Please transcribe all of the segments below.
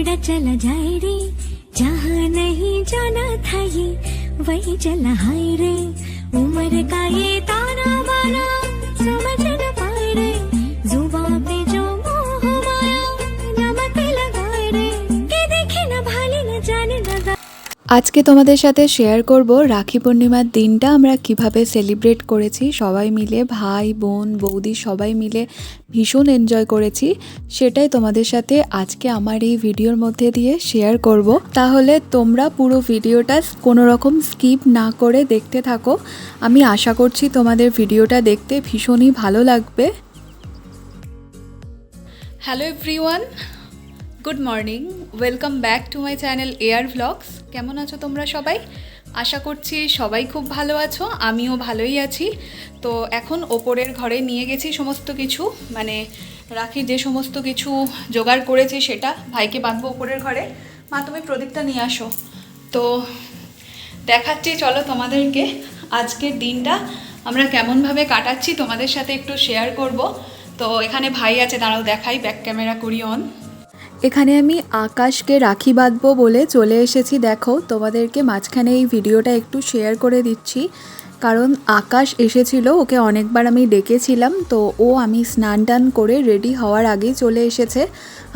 उड़ा चला जाए रे। जहाँ नहीं जाना था ये, वही चला हाय रे। उम्र का ये ताना बाना समझ न पाए रे। আজকে তোমাদের সাথে শেয়ার করব রাখি পূর্ণিমার দিনটা। আমরা কীভাবে সেলিব্রেট করেছি, সবাই মিলে, ভাই, বোন, বৌদি সবাই মিলে ভীষণ এনজয় করেছি। সেটাই তোমাদের সাথে আজকে আমার এই ভিডিওর মধ্যে দিয়ে শেয়ার করব। তাহলে তোমরা পুরো ভিডিওটা কোনো রকম স্কিপ না করে দেখতে থাকো। আমি আশা করছি তোমাদের ভিডিওটা দেখতে ভীষণই ভালো লাগবে। Hello everyone good morning welcome back to my channel air vlogs কেমন আছো তোমরা সবাই? আশা করছি সবাই খুব ভালো আছো, আমিও ভালোই আছি। তো এখন ওপরের ঘরে নিয়ে গেছি সমস্ত কিছু মানে রাখি যে সমস্ত কিছু জোগাড় করেছি সেটা ভাইকে বাঁধবো ওপরের ঘরে। মা, তুমি প্রদীপটা নিয়ে আসো। তো দেখাচ্ছি, চলো তোমাদেরকে আজকের দিনটা আমরা কেমনভাবে কাটাচ্ছি, তোমাদের সাথে একটু শেয়ার করব। তো এখানে ভাই আছে, দাঁড়াও দেখাই ব্যাক ক্যামেরা করি অন এখানে আমি আকাশকে রাখি বাঁধবো বলে চলে এসেছি। দেখো তোমাদেরকে মাঝখানে এই ভিডিওটা একটু শেয়ার করে দিচ্ছি। কারণ আকাশ এসেছিল, ওকে অনেকবার আমি ডেকেছিলাম, তো ও আমি স্নান টান করে রেডি হওয়ার আগেই চলে এসেছে।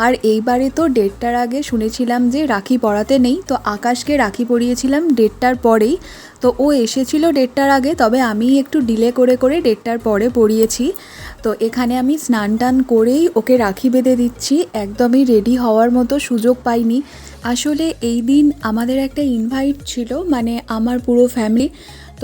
আর এইবারে তো ডেটটার আগে শুনেছিলাম যে রাখি পরাতে নেই, তো আকাশকে রাখি পরিয়েছিলাম ডেটটার পরেই। তো ও এসেছিল ডেটটার আগে, তবে আমি একটু ডিলে করে করে ডেটটার পরে পড়িয়েছি তো এখানে আমি স্নান টান করেই ওকে রাখি বেঁধে দিচ্ছি, একদমই রেডি হওয়ার মতো সুযোগ পাইনি। আসলে এই দিন আমাদের একটা ইনভাইট ছিল মানে আমার পুরো ফ্যামিলি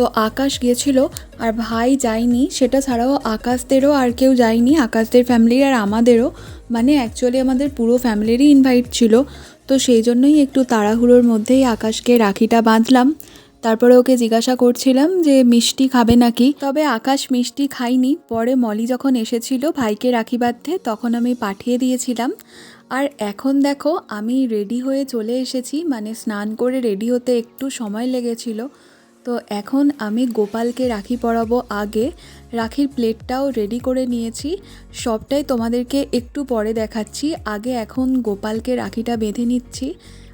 তো আকাশ গিয়েছিল, আর ভাই যায়নি, সেটা ছাড়াও আকাশদেরও আর কেউ যায়নি, আকাশদের ফ্যামিলির আর আমাদেরও। মানে অ্যাকচুয়ালি আমাদের পুরো ফ্যামিলিরই ইনভাইট ছিল। তো সেই জন্যই একটু তাড়াহুড়োর মধ্যেই আকাশকে রাখিটা বাঁধলাম। তারপরে ওকে জিজ্ঞাসা করছিলাম যে, মিষ্টি খাবে নাকি? তবে আকাশ মিষ্টি খাইনি পরে মলি যখন এসেছিল ভাইকে রাখি বাঁধতে, তখন আমি পাঠিয়ে দিয়েছিলাম। আর এখন দেখো, আমি রেডি হয়ে চলে এসেছি। মানে স্নান করে রেডি হতে একটু সময় লেগেছিল। তো এখন আমি গোপালকে রাখি পরাবো আগে। রাখির প্লেটটাও রেডি করে নিয়েছি। সবটাই তোমাদেরকে একটু পরে দেখাচ্ছি। আগে এখন গোপালকে রাখিটা বেঁধে নিচ্ছি।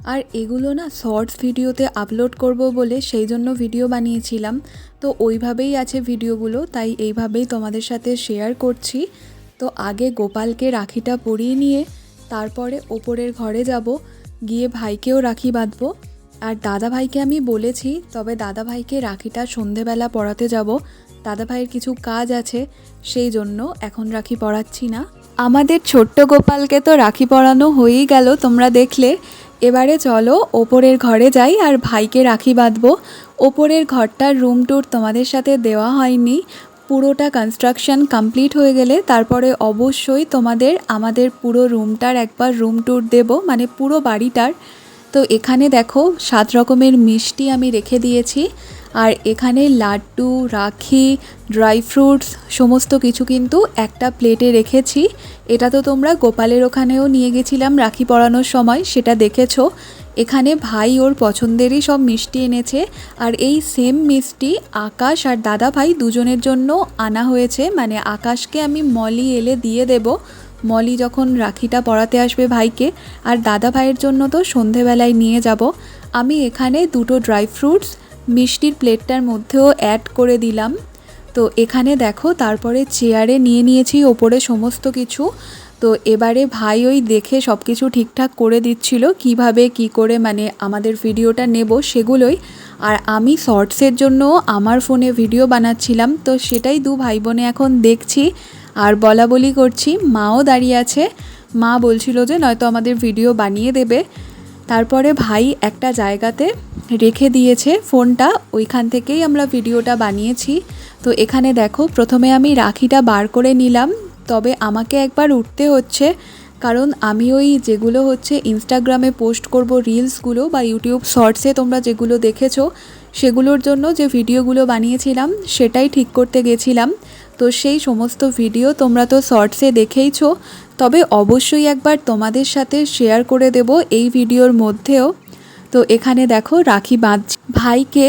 আর এগুলো না শর্টস ভিডিওতে আপলোড করব বলে সেই জন্য ভিডিও বানিয়েছিলাম। তো ওইভাবেই আছে ভিডিওগুলো, তাই এইভাবেই তোমাদের সাথে শেয়ার করছি। তো আগে গোপালকে রাখিটা পরিয়ে নিয়ে তারপরে ওপরের ঘরে যাব। গিয়ে ভাইকেও রাখি বাঁধবো। আর দাদা ভাইকে আমি বলেছি, তবে দাদা ভাইকে রাখিটা সন্ধেবেলা পড়াতে যাব। দাদা ভাইয়ের কিছু কাজ আছে, সেই জন্য এখন রাখি পড়াচ্ছি না। আমাদের ছোট্ট গোপালকে তো রাখি পরানো হয়েই গেল, তোমরা দেখলে। এবারে চলো, ওপরের ঘরে যাই আর ভাইকে রাখি বাঁধবো। ওপরের ঘরটার রুম ট্যুর তোমাদের সাথে দেওয়া হয়নি। পুরোটা কনস্ট্রাকশন কমপ্লিট হয়ে গেলে তারপরে অবশ্যই তোমাদের, আমাদের পুরো রুমটার একবার রুম ট্যুর দেব মানে পুরো বাড়িটার। তো এখানে দেখো সাত রকমের মিষ্টি আমি রেখে দিয়েছি। আর এখানে লাড্ডু, রাখি, ড্রাই ফ্রুটস সমস্ত কিছু কিন্তু একটা প্লেটে রেখেছি। এটা তো তোমরা গোপালের ওখানেও নিয়ে গেছিলাম রাখি পরানোর সময়, সেটা দেখেছ। এখানে ভাই ওর পছন্দেরই সব মিষ্টি এনেছে। আর এই সেম মিষ্টি আকাশ আর দাদা ভাই দুজনের জন্য আনা হয়েছে। মানে আকাশকে আমি মলি এলে দিয়ে দেব। মলি যখন রাখিটা পরাতে আসবে ভাইকে, আর দাদা ভাইয়ের জন্য তো সন্ধেবেলায় নিয়ে যাব, আমি এখানে দুটো ড্রাই ফ্রুটস, মিষ্টির প্লেটটার মধ্যেও অ্যাড করে দিলাম। তো এখানে দেখো, তারপরে চেয়ারে নিয়ে নিয়েছি ওপরে সমস্ত কিছু। তো এবারে ভাই ওই দেখে সব কিছু ঠিকঠাক করে দিচ্ছিল, কীভাবে কি করে মানে আমাদের ভিডিওটা নেব সেগুলোই। আর আমি শর্টসের জন্য আমার ফোনে ভিডিও বানাচ্ছিলাম, তো সেটাই দু ভাই বোনে এখন দেখছি। আর বলা বলি করছি, মাও দাঁড়িয়ে আছে। মা বলছিল যে, নয়তো আমাদের ভিডিও বানিয়ে দেবে। তারপরে ভাই একটা জায়গাতে রেখে দিয়েছে ফোনটা, ওইখান থেকেই আমরা ভিডিওটা বানিয়েছি। তো এখানে দেখো, প্রথমে আমি রাখিটা বার করে নিলাম, তবে আমাকে একবার উঠতে হচ্ছে, কারণ আমি ওই যেগুলো হচ্ছে ইনস্টাগ্রামে পোস্ট করব রিলসগুলো বা ইউটিউব শর্টসে তোমরা যেগুলো দেখেছ, সেগুলোর জন্য যে ভিডিওগুলো বানিয়েছিলাম, সেটাই ঠিক করতে গেছিলাম। তো সেই সমস্ত ভিডিও তোমরা তো শর্টসে দেখেইছ। তবে অবশ্যই একবার তোমাদের সাথে শেয়ার করে দেব এই ভিডিওর মধ্যেও। তো এখানে দেখো, রাখি বাঁধছি ভাইকে,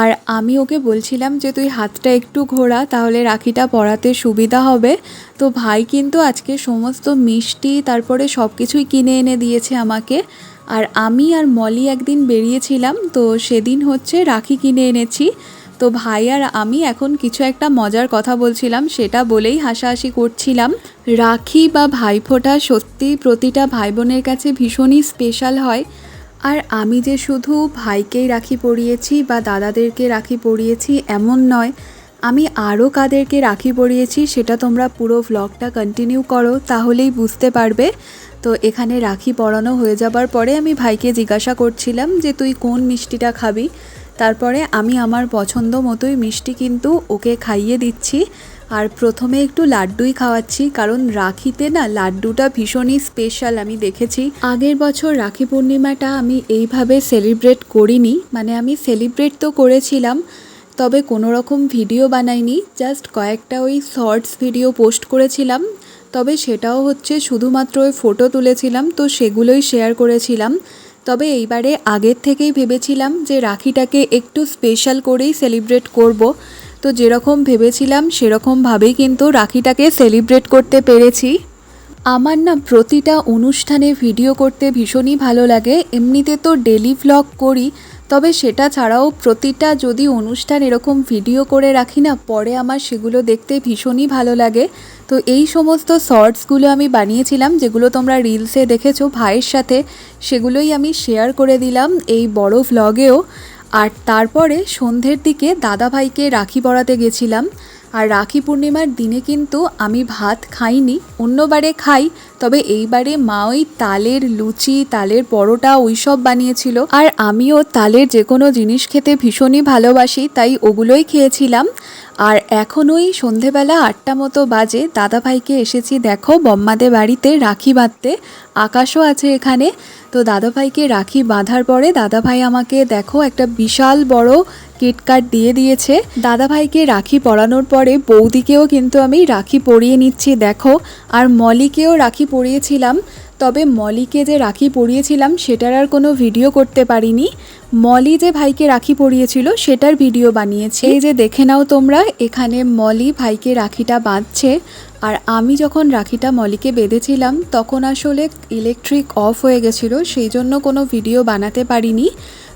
আর আমি ওকে বলছিলাম যে, তুই হাতটা একটু ঘোরা, তাহলে রাখিটা পরাতে সুবিধা হবে। তো ভাই কিন্তু আজকে সমস্ত মিষ্টি, তারপরে সব কিছুই কিনে এনে দিয়েছে আমাকে। আর আমি আর মলি একদিন বেরিয়েছিলাম, তো সেদিন হচ্ছে রাখি কিনে এনেছি। তো ভাই আর আমি এখন কিছু একটা মজার কথা বলছিলাম, সেটা বলেই হাসাহাসি করছিলাম। রাখি বা ভাইফোঁটা সত্যি প্রতিটা ভাই বোনের কাছে ভীষণই স্পেশাল হয়। আর আমি যে শুধু ভাইকেই রাখি পরিয়েছি বা দাদাদেরকে রাখি পরিয়েছি এমন নয়, আমি আরও কাদেরকে রাখি পরিয়েছি, সেটা তোমরা পুরো ভ্লগটা কন্টিনিউ করো, তাহলেই বুঝতে পারবে। তো এখানে রাখি পরানো হয়ে যাবার পরে আমি ভাইকে জিজ্ঞাসা করছিলাম যে, তুই কোন মিষ্টিটা খাবি? তারপরে আমি আমার পছন্দ মতোই মিষ্টি কিন্তু ওকে খাইয়ে দিচ্ছি। আর প্রথমে একটু লাড্ডুই খাওয়াচ্ছি, কারণ রাখিতে না লাড্ডুটা ভীষণই স্পেশাল আমি দেখেছি। আগের বছর রাখি পূর্ণিমাটা আমি এইভাবে সেলিব্রেট করিনি মানে আমি সেলিব্রেট তো করেছিলাম, তবে কোনো রকম ভিডিও বানাইনি জাস্ট কয়েকটা ওই শর্টস ভিডিও পোস্ট করেছিলাম। তবে সেটাও হচ্ছে শুধুমাত্র ওই ফটো তুলেছিলাম, তো সেগুলোই শেয়ার করেছিলাম। তবে এইবারে আগের থেকেই ভেবেছিলাম যে রাখিটাকে একটু স্পেশাল করেই সেলিব্রেট করব। তো যেরকম ভেবেছিলাম, সেরকমভাবেই কিন্তু রাখিটাকে সেলিব্রেট করতে পেরেছি। আমার না প্রতিটা অনুষ্ঠানে ভিডিও করতে ভীষণই ভালো লাগে। এমনিতে তো ডেলি ভ্লগ করি, তবে সেটা ছাড়াও প্রতিটা যদি অনুষ্ঠান এরকম ভিডিও করে রাখি না, পরে আমার সেগুলো দেখতে ভীষণই ভালো লাগে। তো এই সমস্ত শর্টসগুলো আমি বানিয়েছিলাম, যেগুলো তোমরা রিলসে দেখেছ ভাইয়ের সাথে, সেগুলোই আমি শেয়ার করে দিলাম এই বড় ভ্লগেও আর তারপরে সন্ধ্যের দিকে দাদাভাইকে রাখি পরাতে গেছিলাম। আর রাখি পূর্ণিমার দিনে কিন্তু আমি ভাত খাইনি, অন্যবারে খাই, তবে এইবারে মা ওই তালের লুচি, তালের পরোটা ওইসব বানিয়েছিল। আর আমিও তালের যে কোনো জিনিস খেতে ভীষণই ভালোবাসি, তাই ওগুলোই খেয়েছিলাম। আর এখন ওই সন্ধেবেলা আটটা মতো বাজে, দাদাভাইকে এসেছি দেখো বম্মাদের বাড়িতে রাখি বাঁধতে, আকাশও আছে এখানে। তো দাদাভাইকে রাখি বাঁধার পরে দাদাভাই আমাকে দেখো একটা বিশাল বড় কিটকাট দিয়ে দিয়েছে। দাদাভাইকে রাখি পরানোর পরে বৌদিকেও কিন্তু আমি রাখি পরিয়ে নিচ্ছি, দেখো। আর মলিকেও রাখি পরিয়েছিলাম, তবে মলিকে যে রাখি পরিয়েছিলাম সেটার আর কোনো ভিডিও করতে পারিনি। মলি যে ভাইকে রাখি পরিয়েছিল সেটার ভিডিও বানিয়েছে। এই যে দেখে নাও তোমরা, এখানে মলি ভাইকে রাখিটা বাঁধছে। আর আমি যখন রাখিটা মলিকে বেঁধেছিলাম, তখন আসলে ইলেকট্রিক অফ হয়ে গেছিল, সেই জন্য কোনো ভিডিও বানাতে পারিনি।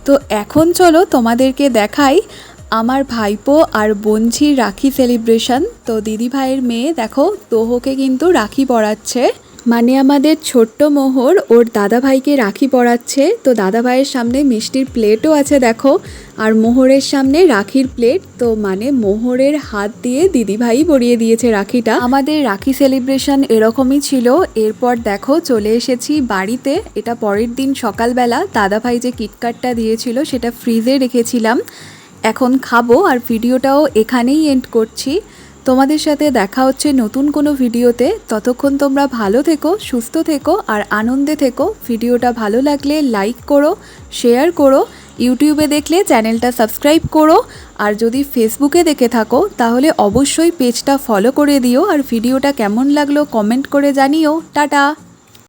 তো এখন চলো তোমাদেরকে দেখাই আমার ভাইপো আর বঞ্ঝির রাখি সেলিব্রেশন তো দিদি ভাইয়ের মেয়ে, দেখো, তোহকে কিন্তু রাখি পরাচ্ছে। মানে আমাদের ছোট্ট মোহর ওর দাদা ভাইকে রাখি পরাচ্ছে। তো দাদা ভাইয়ের সামনে মিষ্টির প্লেটও আছে দেখো, আর মোহরের সামনে রাখির প্লেট। তো মানে মোহরের হাত দিয়ে দিদি ভাই পরিয়ে দিয়েছে রাখিটা। আমাদের রাখি সেলিব্রেশন এরকমই ছিল। এরপর দেখো চলে এসেছি বাড়িতে। এটা পরের দিন সকালবেলা। দাদা ভাই যে কিটকাটটা দিয়েছিল সেটা ফ্রিজে রেখেছিলাম। এখন খাব আর ভিডিওটাও এখানেই এন্ড করছি। তোমাদের সাথে দেখা হচ্ছে নতুন কোনো ভিডিওতে। ততক্ষণ তোমরা ভালো থেকো, সুস্থ থেকো আর আনন্দে থেকো। ভিডিওটা ভালো লাগলে লাইক করো শেয়ার করো ইউটিউবে দেখলে চ্যানেলটা সাবস্ক্রাইব করো। আর যদি ফেসবুকে দেখে থাকো, তাহলে অবশ্যই পেজটা ফলো করে দিও। আর ভিডিওটা কেমন লাগল কমেন্ট করে জানিও। টাটা!